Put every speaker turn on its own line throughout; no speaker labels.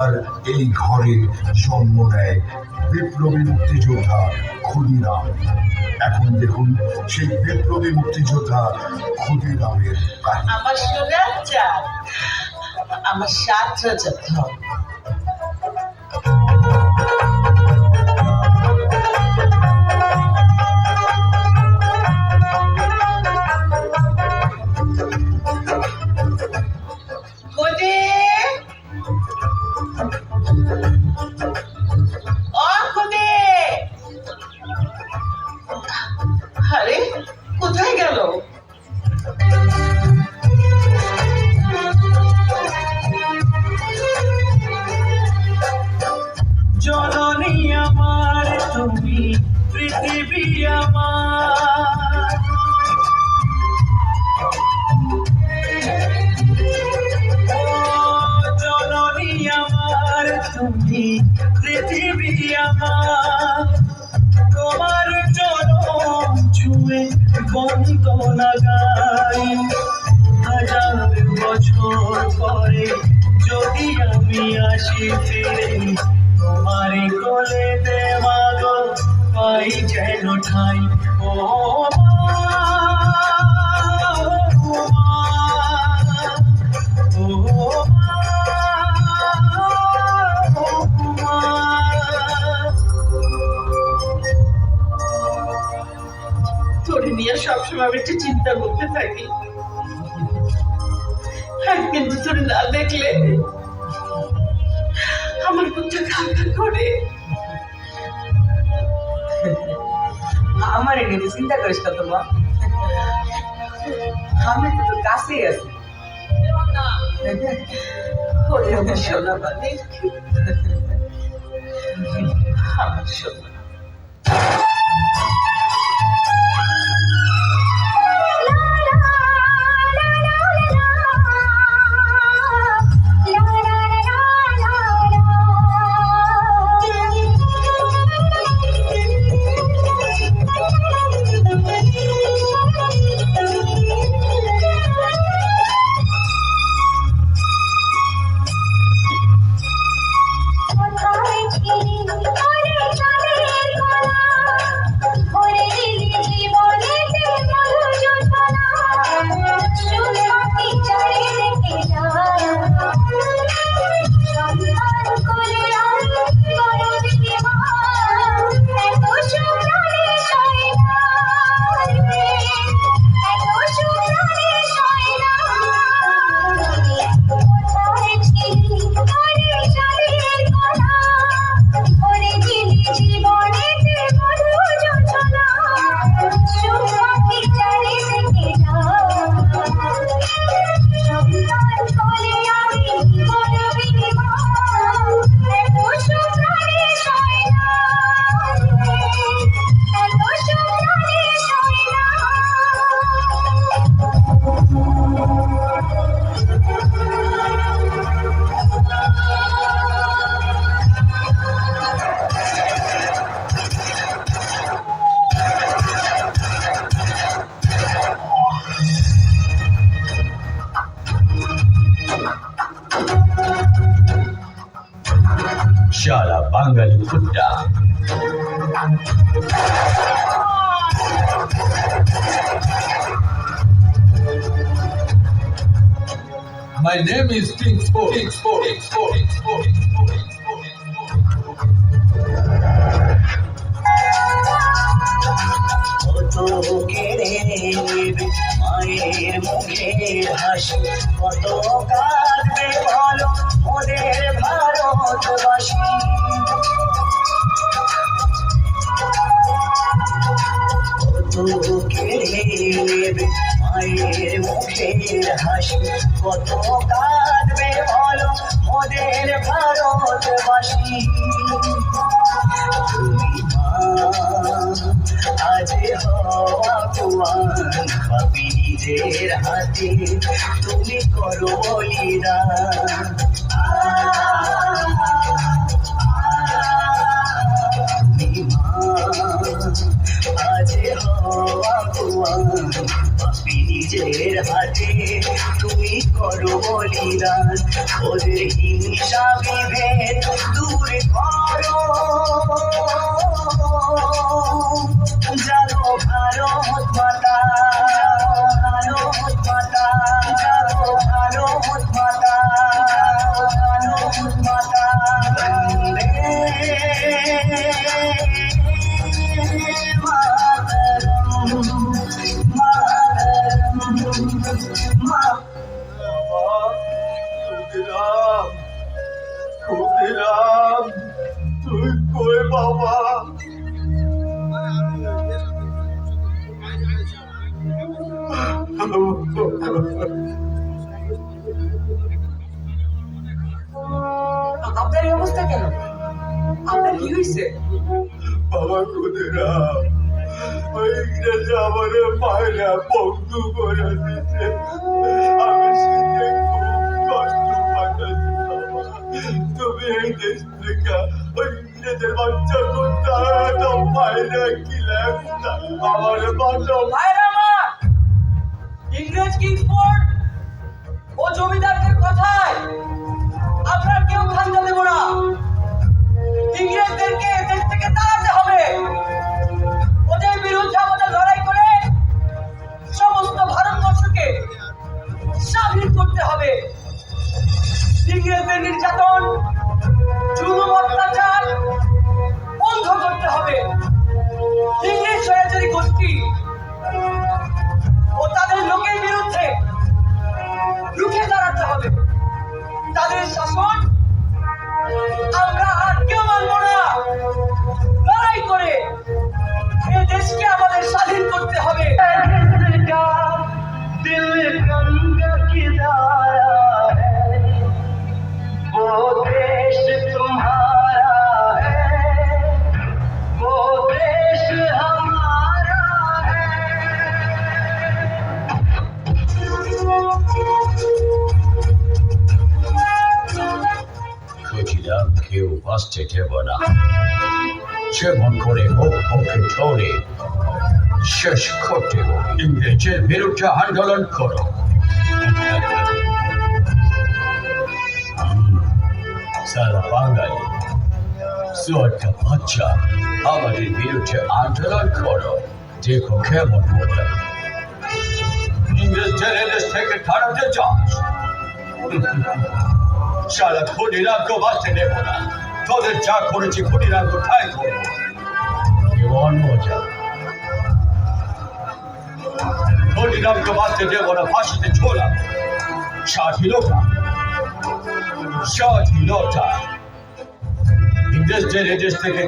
আর এই ঘরে জন্ম নেয় বিপ্লবী মুক্তিযোদ্ধা ক্ষুদিরাম। এখন দেখুন সেই বিপ্লবী মুক্তিযোদ্ধা ক্ষুদিরামের
আমার আমার যত্ন খুদে
তুমি পৃথিবী আমার। তোমার জনম ছুঁয়ে বন্দনা গাই হাজার বছর পরে যদি আমি আসি ফিরে, তোমার কোলে দেওয়া পাই যেন ঠাই। ও
একটু চিন্তা করতে থাকি। আর কিন্তু না দেখলে আমার বুকটা খাকা করে।
আমার নিয়ে চিন্তা করিস না তোমার আমি তো তোর কাছেই আছি।
আমার সোনা বানে আমার সোনা
My name is King Sport. King Sport. King Sport. King Sport. King Sport. King Sport.
মায়ের মুখের হাসি কত কাঁদবে বলো ওদের ভারতবাসী কত কেড়ে নেবে মায়ের মুখের হাসি কত হওয়া কুয়ান পাবি নিজের হাতে তুমি করো মা আজ হওয়া কুয়ান পাবি নিজের হাতে তুমি করো বলিদান ওদের হিংসা বিভেদ করো।
বাবা।
আপনার এই অবস্থা কেন? আপনার কি হয়েছে
বাবা ক্ষুদিরাম ওই ইংরেজি আমার মায়েরা বন্ধু করে দিতে। আমি খুব কষ্ট পাঠাচ্ছি তুমি এই দেশ থেকে ওই বাচ্চা কোথায় মায়েরা কি আমার বাচ্চা
ভাইরা ইংরেজ কিংসফোর্ড ও জমিদারদের কথায় আমরা কেউ খান্ডা দেব না। ইংরেজদেরকে দেশ থেকে তাড়াতে হবে। ওদের বিরুদ্ধে আমাদের লড়াই করে সমস্ত ভারতবর্ষকে স্বাধীন করতে হবে। ইংরেজদের নির্যাতন জুলুম অত্যাচার
দেব না যেমন করে হোক ওকে ধরে শেষ করতে। ইংরেজের বিরুদ্ধে আন্দোলন করো। বাঙালি সোয়াটা বাচ্চা, আমাদের বিরুদ্ধে আন্দোলন করো। দেখো কেমন ইংরেজদের এদেশ থেকে চাস সারা বাঁচতে না। তোদের যা করেছি ক্ষুদিরাম কোথায় করব বাঁচতে দেবো না, ফাঁসিতে ছোড়াম স্বাধীনতা স্বাধীনতা থেকে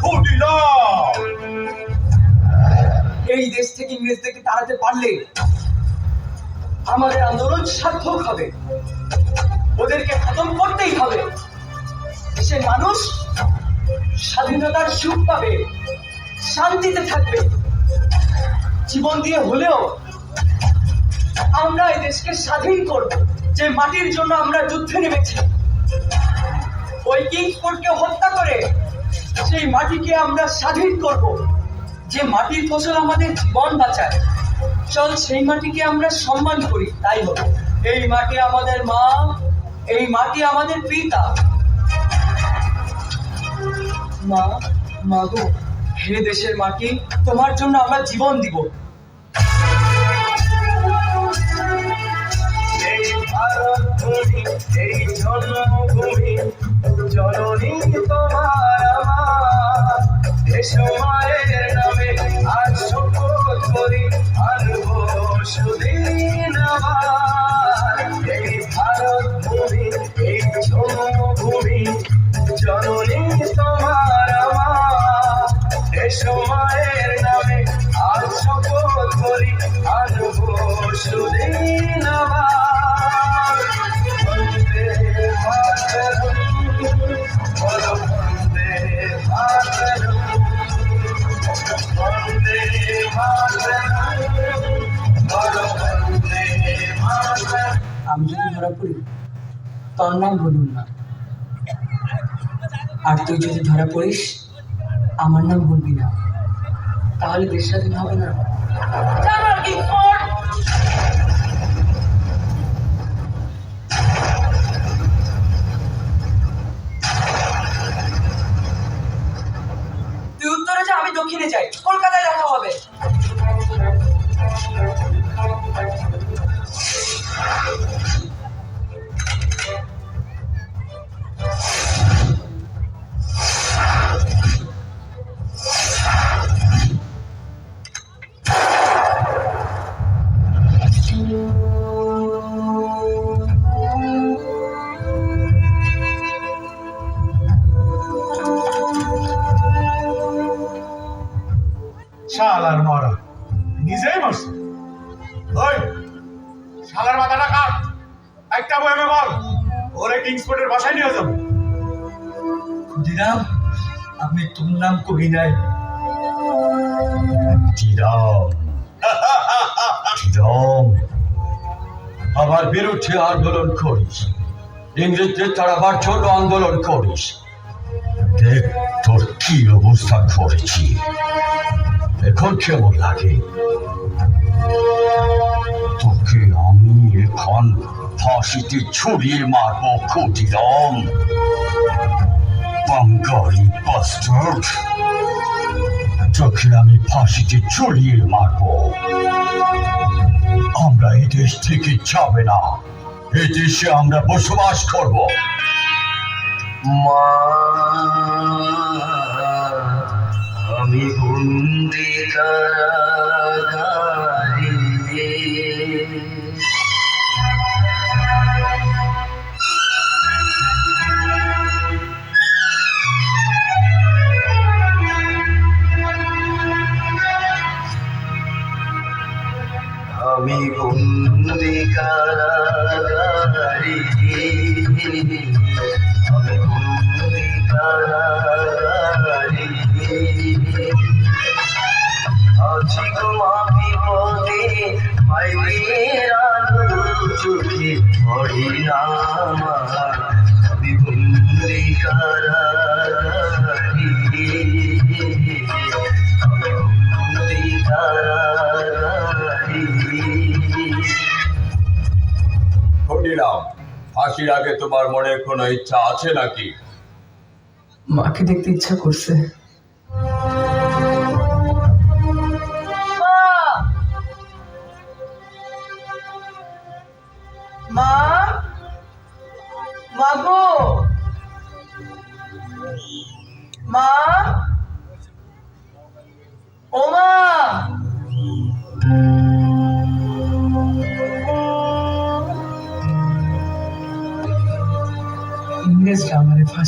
ক্ষুদিরাম
এই দেশ থেকে ইংরেজদেরকে তাড়াতে পারলে আমাদের আন্দোলন সার্থক হবে। ওদেরকে খতম করতেই হবে। দেশের মানুষ স্বাধীনতার সুখ পাবে, শান্তিতে থাকবে। জীবন দিয়ে হলেও আমরা এই দেশকে স্বাধীন করব, যে মাটির জন্য আমরা যুদ্ধে নেমেছি। ওই কিংসফোর্ডকে হত্যা করে সেই মাটিকে আমরা স্বাধীন করব, যে মাটির ফসল আমাদের জীবন বাঁচায়। চল সেই মাটিকে আমরা সম্মান করি, তাই হলো এই মাটি আমাদের মা এই মাটি আমাদের পিতা। মা মা গো, হে দেশের মাটি, তোমার জন্য আমরা জীবন দিব।
এই জন্মভূমি জননী তোমার আমার।
আমি যদি ধরা পড়ি? তোর নাম বলুন না। আর তুই যদি ধরা পড়িস, আমার নাম বলবি না। তাহলে দেশ স্বাধীন হবে না।
চাই কলকাতা শালার মরা। নিজেই মরছে। ওই শালার মাথাটা কাট। একটা বই বল। ওরে কিংসফোর্ডের বাসায় নিয়ে যাব।
ক্ষুদিরাম আপনি তোর নাম কবি নাই
ক্ষুদিরাম। বিরুদ্ধে আন্দোলন করিস। ইংরেজদের তারা আবার ছোট আন্দোলন করিস। দেখ তোর কি অবস্থা করেছি। এখন কেমন লাগে? তোকে আমি এখন ফাঁসিতে ছুরিয়ে মারবো, ক্ষুদিরাম। বাঙ্গালি বাস্টার্ড তোকে আমি ফাঁসিতে ঝুলিয়ে মারবো। আমরা এই দেশ থেকে যাবে না। এই দেশে আমরা বসবাস করব।
মা, আমি বন্দি
Jaya ফাঁসির আগে তোমার মনে কোনো ইচ্ছা আছে নাকি?
মাকে দেখতে ইচ্ছা করছে।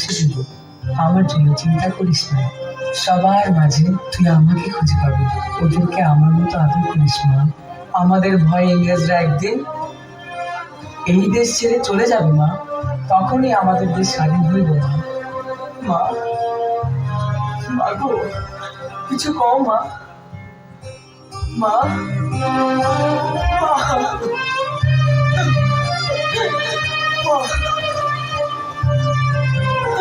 ফাঁসি দিব আমার জন্য চিন্তা করিস না। সবার মাঝে তুই আমাকে খুঁজে পাবি। ওদেরকে আমার মতো আদর করিস, মা। আমাদের ভয়ে ইংরেজরা একদিন এই দেশ ছেড়ে চলে যাবে, মা। তখনই আমাদের দেশ স্বাধীন মা মা মা গো, কিছু কও মা। মা মা।